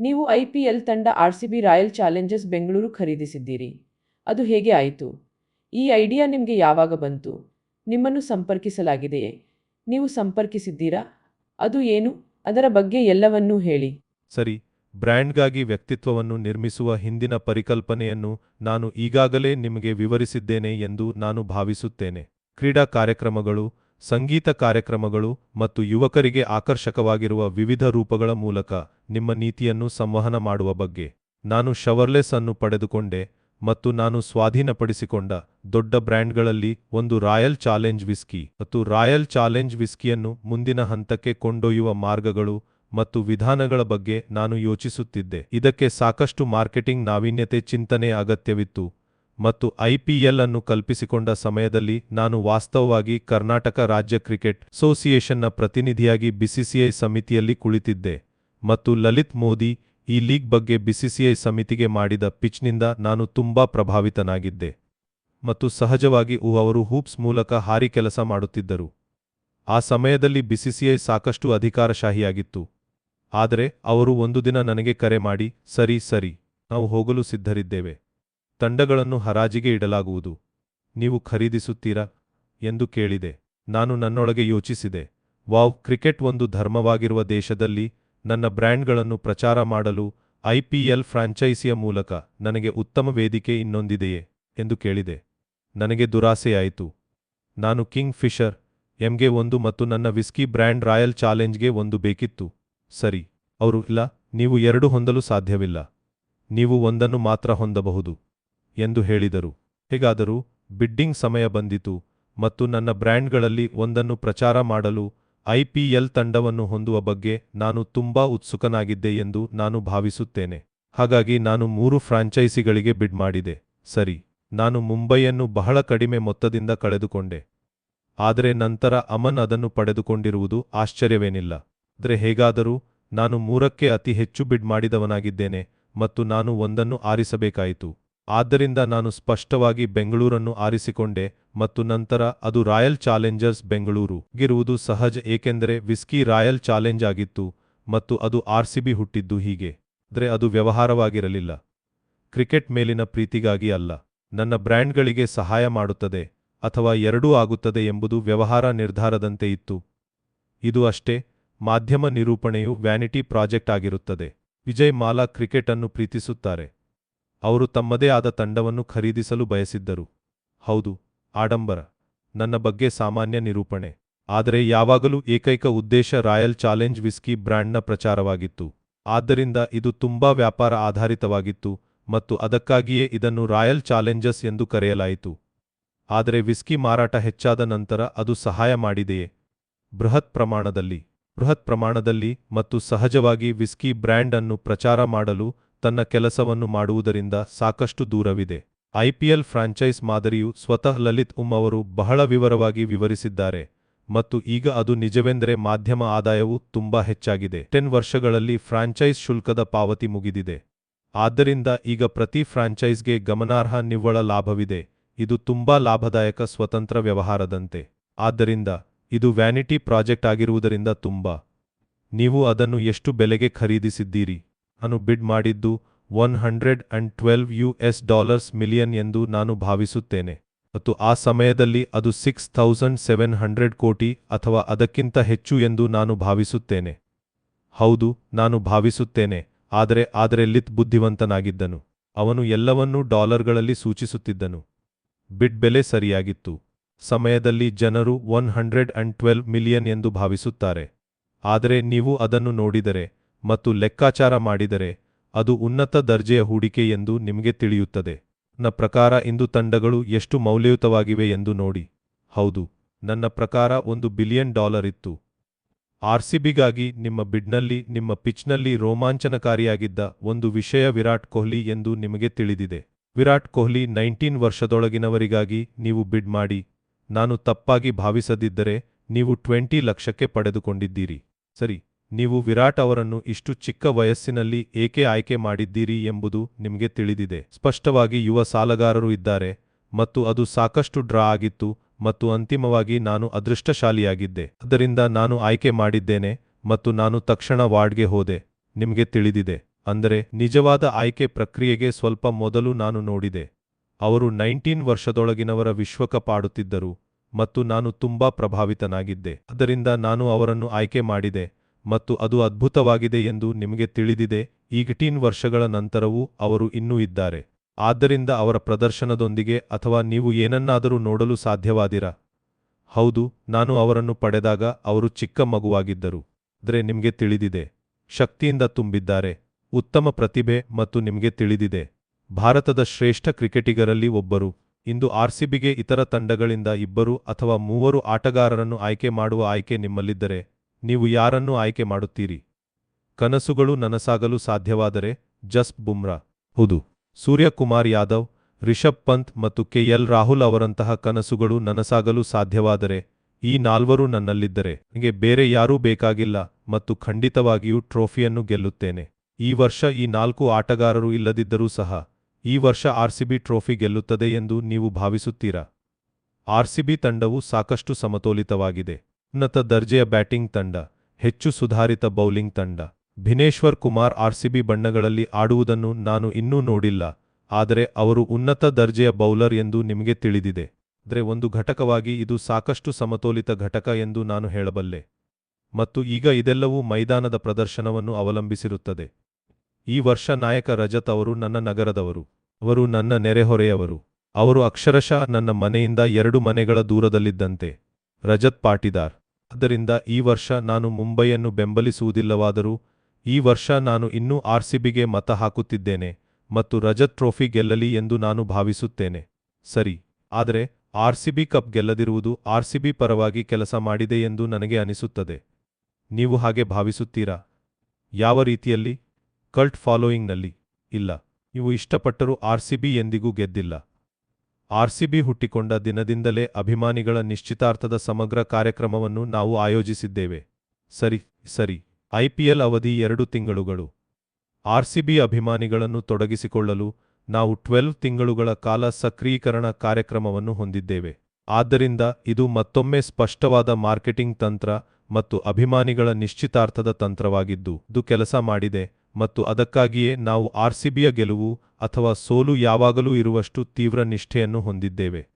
ನೀವು ಐಪಿಎಲ್ ತಂಡ RCB royal challengers Bengaluru ಖರೀದಿಸಿದ್ದೀರಿ. ಅದು ಹೇಗೆ ಆಯಿತು? ಈ ಐಡಿಯಾ ನಿಮಗೆ ಯಾವಾಗ ಬಂತು? ನಿಮ್ಮನ್ನು ಸಂಪರ್ಕಿಸಲಾಗಿದೆಯೇ ನೀವು ಸಂಪರ್ಕಿಸಿದ್ದೀರಾ? ಅದು ಏನು? ಅದರ ಬಗ್ಗೆ ಎಲ್ಲವನ್ನೂ ಹೇಳಿ. ಸರಿ, ಬ್ರ್ಯಾಂಡ್ಗಾಗಿ ವ್ಯಕ್ತಿತ್ವವನ್ನು ನಿರ್ಮಿಸುವ ಹಿಂದಿನ ಪರಿಕಲ್ಪನೆಯನ್ನು ನಾನು ಈಗಾಗಲೇ ನಿಮಗೆ ವಿವರಿಸಿದ್ದೇನೆ ಎಂದು ನಾನು ಭಾವಿಸುತ್ತೇನೆ. ಕ್ರೀಡಾ ಕಾರ್ಯಕ್ರಮಗಳು ಸಂಗೀತ ಕಾರ್ಯಕ್ರಮಗಳು ಮತ್ತು ಯುವಕರಿಗೆ ಆಕರ್ಷಕವಾಗಿರುವ ವಿವಿಧ ರೂಪಗಳ ಮೂಲಕ ನಿಮ್ಮ ನೀತಿಯನ್ನು ಸಂವಹನ ಮಾಡುವ ಬಗ್ಗೆ ನಾನು ಶವರ್ಲೆಸ್ ಅನ್ನು ಪಡೆದುಕೊಂಡೆ ಮತ್ತು ನಾನು ಸ್ವಾಧೀನಪಡಿಸಿಕೊಂಡ ದೊಡ್ಡ ಬ್ರ್ಯಾಂಡ್ಗಳಲ್ಲಿ ಒಂದು ರಾಯಲ್ ಚಾಲೆಂಜ್ ವಿಸ್ಕಿ ಮತ್ತು ರಾಯಲ್ ಚಾಲೆಂಜ್ ವಿಸ್ಕಿಯನ್ನು ಮುಂದಿನ ಹಂತಕ್ಕೆ ಕೊಂಡೊಯ್ಯುವ ಮಾರ್ಗಗಳು ಮತ್ತು ವಿಧಾನಗಳ ಬಗ್ಗೆ ನಾನು ಯೋಚಿಸುತ್ತಿದ್ದೆ. ಇದಕ್ಕೆ ಸಾಕಷ್ಟು ಮಾರ್ಕೆಟಿಂಗ್ ನಾವೀನ್ಯತೆ ಚಿಂತನೆ ಅಗತ್ಯವಿತ್ತು. ಮತ್ತು ಐಪಿಎಲ್ ಅನ್ನು ಕಲ್ಪಿಸಿಕೊಂಡ ಸಮಯದಲ್ಲಿ ನಾನು ವಾಸ್ತವವಾಗಿ ಕರ್ನಾಟಕ ರಾಜ್ಯ ಕ್ರಿಕೆಟ್ ಅಸೋಸಿಯೇಷನ್ನ ಪ್ರತಿನಿಧಿಯಾಗಿ ಬಿಸಿಸಿಐ ಸಮಿತಿಯಲ್ಲಿ ಕುಳಿತಿದ್ದೆ ಮತ್ತು ಲಲಿತ್ ಮೋದಿ ಈ ಲೀಗ್ ಬಗ್ಗೆ ಬಿಸಿಸಿಐ ಸಮಿತಿಗೆ ಮಾಡಿದ ಪಿಚ್ನಿಂದ ನಾನು ತುಂಬಾ ಪ್ರಭಾವಿತನಾಗಿದ್ದೆ ಮತ್ತು ಸಹಜವಾಗಿ ಊ ಅವರು ಹೂಪ್ಸ್ ಮೂಲಕ ಹಾರಿ ಕೆಲಸ ಮಾಡುತ್ತಿದ್ದರು. ಆ ಸಮಯದಲ್ಲಿ ಬಿಸಿಸಿಐ ಸಾಕಷ್ಟು ಅಧಿಕಾರಶಾಹಿಯಾಗಿತ್ತು. ಆದರೆ ಅವರು ಒಂದು ದಿನ ನನಗೆ ಕರೆ ಮಾಡಿ, ಸರಿ ಸರಿ, ನಾವು ಹೋಗಲು ಸಿದ್ಧರಿದ್ದೇವೆ. ತಂಡಗಳನ್ನು ಹರಾಜಿಗೆ ಇಡಲಾಗುವುದು. ನೀವು ಖರೀದಿಸುತ್ತೀರಾ? ಎಂದು ಕೇಳಿದೆ. ನಾನು ನನ್ನೊಳಗೆ ಯೋಚಿಸಿದೆ. ವಾವ್, ಕ್ರಿಕೆಟ್ ಒಂದು ಧರ್ಮವಾಗಿರುವ ದೇಶದಲ್ಲಿ ನನ್ನ ಬ್ರ್ಯಾಂಡ್ಗಳನ್ನು ಪ್ರಚಾರ ಮಾಡಲು ಐಪಿಎಲ್ ಫ್ರಾಂಚೈಸಿಯ ಮೂಲಕ ನನಗೆ ಉತ್ತಮ ವೇದಿಕೆ ಇನ್ನೊಂದಿದೆಯೇ? ಎಂದು ಕೇಳಿದೆ. ನನಗೆ ದುರಾಸೆಯಾಯಿತು. ನಾನು ಕಿಂಗ್ ಫಿಶರ್ ಎಂಗೆ ಒಂದು ಮತ್ತು ನನ್ನ ವಿಸ್ಕಿ ಬ್ರ್ಯಾಂಡ್ ರಾಯಲ್ ಚಾಲೆಂಜ್ಗೆ ಒಂದು ಬೇಕಿತ್ತು. ಸರಿ. ಅವರು, ಇಲ್ಲ, ನೀವು ಎರಡು ಹೊಂದಲು ಸಾಧ್ಯವಿಲ್ಲ. ನೀವು ಒಂದನ್ನು ಮಾತ್ರ ಹೊಂದಬಹುದು. ಎಂದು ಹೇಳಿದರು. ಹೇಗಾದರೂ ಬಿಡ್ಡಿಂಗ್ ಸಮಯ ಬಂದಿತು ಮತ್ತು ನನ್ನ ಬ್ರ್ಯಾಂಡ್ಗಳಲ್ಲಿ ಒಂದನ್ನು ಪ್ರಚಾರ ಮಾಡಲು ಐಪಿಎಲ್ ತಂಡವನ್ನು ಹೊಂದುವ ಬಗ್ಗೆ ನಾನು ತುಂಬಾ ಉತ್ಸುಕನಾಗಿದ್ದೆ ಎಂದು ನಾನು ಭಾವಿಸುತ್ತೇನೆ. ಹಾಗಾಗಿ ನಾನು ಮೂರು ಫ್ರಾಂಚೈಸಿಗಳಿಗೆ ಬಿಡ್ ಮಾಡಿದೆ. ಸರಿ, ನಾನು ಮುಂಬೈಯನ್ನು ಬಹಳ ಕಡಿಮೆ ಮೊತ್ತದಿಂದ ಕಳೆದುಕೊಂಡೆ. ಆದರೆ ನಂತರ ಅಮನ್ ಅದನ್ನು ಪಡೆದುಕೊಂಡಿರುವುದು ಆಶ್ಚರ್ಯವೇನಿಲ್ಲ. ಆದರೆ ಹೇಗಾದರೂ ನಾನು ಮೂರಕ್ಕೆ ಅತಿ ಹೆಚ್ಚು ಬಿಡ್ ಮಾಡಿದವನಾಗಿದ್ದೇನೆ ಮತ್ತು ನಾನು ಒಂದನ್ನು ಆರಿಸಬೇಕಾಯಿತು. ಆದ್ದರಿಂದ ನಾನು ಸ್ಪಷ್ಟವಾಗಿ ಬೆಂಗಳೂರನ್ನು ಆರಿಸಿಕೊಂಡೆ ಮತ್ತು ನಂತರ ಅದು ರಾಯಲ್ ಚಾಲೆಂಜರ್ಸ್ ಬೆಂಗಳೂರು ಗಿರುವುದು ಸಹಜ ಏಕೆಂದರೆ ವಿಸ್ಕಿ ರಾಯಲ್ ಚಾಲೆಂಜ್ ಆಗಿತ್ತು ಮತ್ತು ಅದು ಆರ್ಸಿಬಿ ಹುಟ್ಟಿದ್ದು ಹೀಗೆ. ಆದರೆ ಅದು ವ್ಯವಹಾರವಾಗಿರಲಿಲ್ಲ. ಕ್ರಿಕೆಟ್ ಮೇಲಿನ ಪ್ರೀತಿಗಾಗಿ ಅಲ್ಲ. ನನ್ನ ಬ್ರ್ಯಾಂಡ್ಗಳಿಗೆ ಸಹಾಯ ಮಾಡುತ್ತದೆ ಅಥವಾ ಎರಡೂ ಆಗುತ್ತದೆ ಎಂಬುದು ವ್ಯವಹಾರ ನಿರ್ಧಾರದಂತೆ ಇತ್ತು. ಇದು ಅಷ್ಟೇ, ಮಾಧ್ಯಮ ನಿರೂಪಣೆಯು ವ್ಯಾನಿಟಿ ಪ್ರಾಜೆಕ್ಟ್ ಆಗಿರುತ್ತದೆ. ವಿಜಯ್ ಮಾಲಾ ಕ್ರಿಕೆಟ್ ಅನ್ನು ಪ್ರೀತಿಸುತ್ತಾರೆ. ಅವರು ತಮ್ಮದೇ ಆದ ತಂಡವನ್ನು ಖರೀದಿಸಲು ಬಯಸಿದ್ದರು. ಹೌದು, ಆಡಂಬರ, ನನ್ನ ಬಗ್ಗೆ ಸಾಮಾನ್ಯ ನಿರೂಪಣೆ. ಆದರೆ ಯಾವಾಗಲೂ ಏಕೈಕ ಉದ್ದೇಶ ರಾಯಲ್ ಚಾಲೆಂಜ್ ವಿಸ್ಕಿ ಬ್ರ್ಯಾಂಡ್ನ ಪ್ರಚಾರವಾಗಿತ್ತು. ಆದ್ದರಿಂದ ಇದು ತುಂಬಾ ವ್ಯಾಪಾರ ಆಧಾರಿತವಾಗಿತ್ತು ಮತ್ತು ಅದಕ್ಕಾಗಿಯೇ ಇದನ್ನು ರಾಯಲ್ ಚಾಲೆಂಜಸ್ ಎಂದು ಕರೆಯಲಾಯಿತು. ಆದರೆ ವಿಸ್ಕಿ ಮಾರಾಟ ಹೆಚ್ಚಾದ ನಂತರ ಅದು ಸಹಾಯ ಮಾಡಿದೆಯೇ? ಬೃಹತ್ ಪ್ರಮಾಣದಲ್ಲಿ. ಬೃಹತ್ ಪ್ರಮಾಣದಲ್ಲಿ ಮತ್ತು ಸಹಜವಾಗಿ ವಿಸ್ಕಿ ಬ್ರ್ಯಾಂಡ್ ಅನ್ನು ಪ್ರಚಾರ ಮಾಡಲು ತನ್ನ ಕೆಲಸವನ್ನು ಮಾಡುವುದರಿಂದ ಸಾಕಷ್ಟು ದೂರವಿದೆ. ಐಪಿಎಲ್ ಫ್ರಾಂಚೈಸ್ ಮಾದರಿಯು ಸ್ವತಃ ಲಲಿತ್ ಉಮ್ ಅವರು ಬಹಳ ವಿವರವಾಗಿ ವಿವರಿಸಿದ್ದಾರೆ ಮತ್ತು ಈಗ ಅದು ನಿಜವೆಂದರೆ ಮಾಧ್ಯಮ ಆದಾಯವು ತುಂಬಾ ಹೆಚ್ಚಾಗಿದೆ. ಟೆನ್ ವರ್ಷಗಳಲ್ಲಿ ಫ್ರಾಂಚೈಸ್ ಶುಲ್ಕದ ಪಾವತಿ ಮುಗಿದಿದೆ. ಆದ್ದರಿಂದ ಈಗ ಪ್ರತಿ ಫ್ರಾಂಚೈಸ್ಗೆ ಗಮನಾರ್ಹ ನಿವ್ವಳ ಲಾಭವಿದೆ. ಇದು ತುಂಬಾ ಲಾಭದಾಯಕ ಸ್ವತಂತ್ರ ವ್ಯವಹಾರದಂತೆ. ಆದ್ದರಿಂದ ಇದು ವ್ಯಾನಿಟಿ ಪ್ರಾಜೆಕ್ಟ್ ಆಗಿರುವುದರಿಂದ ತುಂಬಾ. ನೀವು ಅದನ್ನು ಎಷ್ಟು ಬೆಲೆಗೆ ಖರೀದಿಸಿದ್ದೀರಿ? ನಾನು ಬಿಡ್ ಮಾಡಿದ್ದು one hundred and twelve U S dollars million ಎಂದು ನಾನು ಭಾವಿಸುತ್ತೇನೆ. ಮತ್ತು ಆ ಸಮಯದಲ್ಲಿ ಅದು ಸಿಕ್ಸ್ ಥೌಸಂಡ್ ಸೆವೆನ್ ಹಂಡ್ರೆಡ್ ಕೋಟಿ ಅಥವಾ ಅದಕ್ಕಿಂತ ಹೆಚ್ಚು ಎಂದು ನಾನು ಭಾವಿಸುತ್ತೇನೆ. ಹೌದು, ನಾನು ಭಾವಿಸುತ್ತೇನೆ, ಆದರೆ ಆದರೆ ಲಿತ್ ಬುದ್ಧಿವಂತನಾಗಿದ್ದನು. ಅವನು ಎಲ್ಲವನ್ನೂ ಡಾಲರ್ಗಳಲ್ಲಿ ಸೂಚಿಸುತ್ತಿದ್ದನು. ಬಿಡ್ ಬೆಲೆ ಸರಿಯಾಗಿತ್ತು. ಸಮಯದಲ್ಲಿ ಜನರು one hundred and twelve million ಎಂದು ಭಾವಿಸುತ್ತಾರೆ. ಆದರೆ ನೀವು ಅದನ್ನು ನೋಡಿದರೆ ಮತ್ತು ಲೆಕ್ಕಾಚಾರ ಮಾಡಿದರೆ ಅದು ಉನ್ನತ ದರ್ಜೆಯ ಹೂಡಿಕೆ ಎಂದು ನಿಮಗೆ ತಿಳಿಯುತ್ತದೆ. ನನ್ನ ಪ್ರಕಾರ ಇಂದು ತಂಡಗಳು ಎಷ್ಟು ಮೌಲ್ಯಯುತವಾಗಿವೆ ಎಂದು ನೋಡಿ. ಹೌದು, ನನ್ನ ಪ್ರಕಾರ ಒಂದು ಬಿಲಿಯನ್ ಡಾಲರ್ ಇತ್ತು. ಆರ್ಸಿಬಿಗಾಗಿ ನಿಮ್ಮ ಬಿಡ್ನಲ್ಲಿ, ನಿಮ್ಮ ಪಿಚ್ನಲ್ಲಿ ರೋಮಾಂಚನಕಾರಿಯಾಗಿದ್ದ ಒಂದು ವಿಷಯ ವಿರಾಟ್ ಕೊಹ್ಲಿ ಎಂದು ನಿಮಗೆ ತಿಳಿದಿದೆ. ವಿರಾಟ್ ಕೊಹ್ಲಿ ನೈನ್ಟೀನ್ ವರ್ಷದೊಳಗಿನವರಿಗಾಗಿ ನೀವು ಬಿಡ್ ಮಾಡಿ. ನಾನು ತಪ್ಪಾಗಿ ಭಾವಿಸದಿದ್ದರೆ ನೀವು ಟ್ವೆಂಟಿ ಲಕ್ಷಕ್ಕೆ ಪಡೆದುಕೊಂಡಿದ್ದೀರಿ. ಸರಿ. ನೀವು ವಿರಾಟ್ ಅವರನ್ನು ಇಷ್ಟು ಚಿಕ್ಕ ವಯಸ್ಸಿನಲ್ಲಿ ಏಕೆ ಆಯ್ಕೆ ಮಾಡಿದ್ದೀರಿ ಎಂಬುದು ನಿಮಗೆ ತಿಳಿದಿದೆ. ಸ್ಪಷ್ಟವಾಗಿ ಯುವ ಸಾಲಗಾರರು ಇದ್ದಾರೆ ಮತ್ತು ಅದು ಸಾಕಷ್ಟು ಡ್ರಾ ಆಗಿತ್ತು ಮತ್ತು ಅಂತಿಮವಾಗಿ ನಾನು ಅದೃಷ್ಟಶಾಲಿಯಾಗಿದ್ದೆ. ಅದರಿಂದ ನಾನು ಆಯ್ಕೆ ಮಾಡಿದ್ದೇನೆ ಮತ್ತು ನಾನು ತಕ್ಷಣ ವಾರ್ಡ್ಗೆ ಹೋದೆ. ನಿಮಗೆ ತಿಳಿದಿದೆ. ಅಂದರೆ ನಿಜವಾದ ಆಯ್ಕೆ ಪ್ರಕ್ರಿಯೆಗೆ ಸ್ವಲ್ಪ ಮೊದಲು ನಾನು ನೋಡಿದೆ. ಅವರು ನೈನ್ಟೀನ್ ವರ್ಷದೊಳಗಿನವರ ವಿಶ್ವಕಪ್ ಆಡುತ್ತಿದ್ದರು ಮತ್ತು ನಾನು ತುಂಬಾ ಪ್ರಭಾವಿತನಾಗಿದ್ದೆ. ಅದರಿಂದ ನಾನು ಅವರನ್ನು ಆಯ್ಕೆ ಮಾಡಿದೆ. ಮತ್ತು ಅದು ಅದ್ಭುತವಾಗಿದೆ ಎಂದು ನಿಮಗೆ ತಿಳಿದಿದೆ ಈಗಟೀನ್ ವರ್ಷಗಳ ನಂತರವೂ ಅವರು ಇನ್ನೂ ಇದ್ದಾರೆ. ಆದ್ದರಿಂದ ಅವರ ಪ್ರದರ್ಶನದೊಂದಿಗೆ ಅಥವಾ ನೀವು ಏನನ್ನಾದರೂ ನೋಡಲು ಸಾಧ್ಯವಾದಿರಾ? ಹೌದು, ನಾನು ಅವರನ್ನು ಪಡೆದಾಗ ಅವರು ಚಿಕ್ಕ ಮಗುವಾಗಿದ್ದರು. ಆದರೆ ನಿಮಗೆ ತಿಳಿದಿದೆ. ಶಕ್ತಿಯಿಂದ ತುಂಬಿದ್ದಾರೆ. ಉತ್ತಮ ಪ್ರತಿಭೆ ಮತ್ತು ನಿಮಗೆ ತಿಳಿದಿದೆ. ಭಾರತದ ಶ್ರೇಷ್ಠ ಕ್ರಿಕೆಟಿಗರಲ್ಲಿ ಒಬ್ಬರು. ಇಂದು ಆರ್ಸಿಬಿಗೆ ಇತರ ತಂಡಗಳಿಂದ ಇಬ್ಬರು ಅಥವಾ ಮೂವರು ಆಟಗಾರರನ್ನು ಆಯ್ಕೆ ಮಾಡುವ ಆಯ್ಕೆ ನಿಮ್ಮಲ್ಲಿದ್ದರೆ ನೀವು ಯಾರನ್ನು ಆಯ್ಕೆ ಮಾಡುತ್ತೀರಿ? ಕನಸುಗಳು ನನಸಾಗಲು ಸಾಧ್ಯವಾದರೆ ಜಸ್ಪ್ ಬುಮ್ರಾ. ಹೌದು. ಸೂರ್ಯಕುಮಾರ್ ಯಾದವ್, ರಿಷಬ್ ಪಂತ್ ಮತ್ತು ಕೆಎಲ್ ರಾಹುಲ್ ಅವರಂತಹ ಕನಸುಗಳು ನನಸಾಗಲು ಸಾಧ್ಯವಾದರೆ ಈ ನಾಲ್ವರು ನನ್ನಲ್ಲಿದ್ದರೆ ನನಗೆ ಬೇರೆ ಯಾರೂ ಬೇಕಾಗಿಲ್ಲ ಮತ್ತು ಖಂಡಿತವಾಗಿಯೂ ಟ್ರೋಫಿಯನ್ನು ಗೆಲ್ಲುತ್ತೇನೆ. ಈ ವರ್ಷ ಈ ನಾಲ್ಕು ಆಟಗಾರರು ಇಲ್ಲದಿದ್ದರೂ ಸಹ ಈ ವರ್ಷ ಆರ್ಸಿಬಿ ಟ್ರೋಫಿ ಗೆಲ್ಲುತ್ತದೆ ಎಂದು ನೀವು ಭಾವಿಸುತ್ತೀರಾ? ಆರ್ಸಿಬಿ ತಂಡವು ಸಾಕಷ್ಟು ಸಮತೋಲಿತವಾಗಿದೆ. ಉನ್ನತ ದರ್ಜೆಯ ಬ್ಯಾಟಿಂಗ್ ತಂಡ, ಹೆಚ್ಚು ಸುಧಾರಿತ ಬೌಲಿಂಗ್ ತಂಡ. ಭಿನೇಶ್ವರ್ ಕುಮಾರ್ ಆರ್ಸಿಬಿ ಬಣ್ಣಗಳಲ್ಲಿ ಆಡುವುದನ್ನು ನಾನು ಇನ್ನೂ ನೋಡಿಲ್ಲ, ಆದರೆ ಅವರು ಉನ್ನತ ದರ್ಜೆಯ ಬೌಲರ್ ಎಂದು ನಿಮಗೆ ತಿಳಿದಿದೆ. ಆದರೆ ಒಂದು ಘಟಕವಾಗಿ ಇದು ಸಾಕಷ್ಟು ಸಮತೋಲಿತ ಘಟಕ ಎಂದು ನಾನು ಹೇಳಬಲ್ಲೆ. ಮತ್ತು ಈಗ ಇದೆಲ್ಲವೂ ಮೈದಾನದ ಪ್ರದರ್ಶನವನ್ನು ಅವಲಂಬಿಸಿರುತ್ತದೆ. ಈ ವರ್ಷ ನಾಯಕ ರಜತ್ ಅವರು ನನ್ನ ನಗರದವರು. ಅವರು ನನ್ನ ನೆರೆಹೊರೆಯವರು. ಅವರು ಅಕ್ಷರಶಃ ನನ್ನ ಮನೆಯಿಂದ ಎರಡು ಮನೆಗಳ ದೂರದಲ್ಲಿದ್ದಂತೆ. ರಜತ್ ಪಾಟಿದಾರ್. ಆದ್ದರಿಂದ ಈ ವರ್ಷ ನಾನು ಮುಂಬೈಯನ್ನು ಬೆಂಬಲಿಸುವುದಿಲ್ಲವಾದರೂ, ಈ ವರ್ಷ ನಾನು ಇನ್ನೂ ಆರ್ಸಿಬಿಗೆ ಮತ ಹಾಕುತ್ತಿದ್ದೇನೆ ಮತ್ತು ರಜತ್ ಟ್ರೋಫಿ ಗೆಲ್ಲಲಿ ಎಂದು ನಾನು ಭಾವಿಸುತ್ತೇನೆ. ಸರಿ, ಆದರೆ ಆರ್ಸಿಬಿ ಕಪ್ ಗೆಲ್ಲದಿರುವುದು ಆರ್ಸಿಬಿ ಪರವಾಗಿ ಕೆಲಸ ಮಾಡಿದೆ ಎಂದು ನನಗೆ ಅನಿಸುತ್ತದೆ. ನೀವು ಹಾಗೆ ಭಾವಿಸುತ್ತೀರಾ? ಯಾವ ರೀತಿಯಲ್ಲಿ? ಕಲ್ಟ್ ಫಾಲೋಯಿಂಗ್ನಲ್ಲಿ. ಇಲ್ಲ ನೀವು ಇಷ್ಟಪಟ್ಟರೂ ಆರ್ಸಿಬಿ ಎಂದಿಗೂ ಗೆದ್ದಿಲ್ಲ. ಆರ್ಸಿಬಿ ಹುಟ್ಟಿಕೊಂಡ ದಿನದಿಂದಲೇ ಅಭಿಮಾನಿಗಳ ನಿಶ್ಚಿತಾರ್ಥದ ಸಮಗ್ರ ಕಾರ್ಯಕ್ರಮವನ್ನು ನಾವು ಆಯೋಜಿಸಿದ್ದೇವೆ. ಸರಿ ಸರಿ. ಐಪಿಎಲ್ ಅವಧಿ ಎರಡು ತಿಂಗಳುಗಳು. ಆರ್ಸಿಬಿ ಅಭಿಮಾನಿಗಳನ್ನು ತೊಡಗಿಸಿಕೊಳ್ಳಲು ನಾವು ಟ್ವೆಲ್ವ್ ತಿಂಗಳುಗಳ ಕಾಲ ಸಕ್ರಿಯೀಕರಣ ಕಾರ್ಯಕ್ರಮವನ್ನು ಹೊಂದಿದ್ದೇವೆ. ಆದ್ದರಿಂದ ಇದು ಮತ್ತೊಮ್ಮೆ ಸ್ಪಷ್ಟವಾದ ಮಾರ್ಕೆಟಿಂಗ್ ತಂತ್ರ ಮತ್ತು ಅಭಿಮಾನಿಗಳ ನಿಶ್ಚಿತಾರ್ಥದ ತಂತ್ರವಾಗಿದ್ದು, ಇದು ಕೆಲಸ ಮಾಡಿದೆ. ಮತ್ತು ಅದಕ್ಕಾಗಿಯೇ ನಾವು ಆರ್ಸಿಬಿಯ ಗೆಲುವು ಅಥವಾ ಸೋಲು ಯಾವಾಗಲೂ ಇರುವಷ್ಟು ತೀವ್ರ ನಿಷ್ಠೆಯನ್ನು ಹೊಂದಿದ್ದೇವೆ.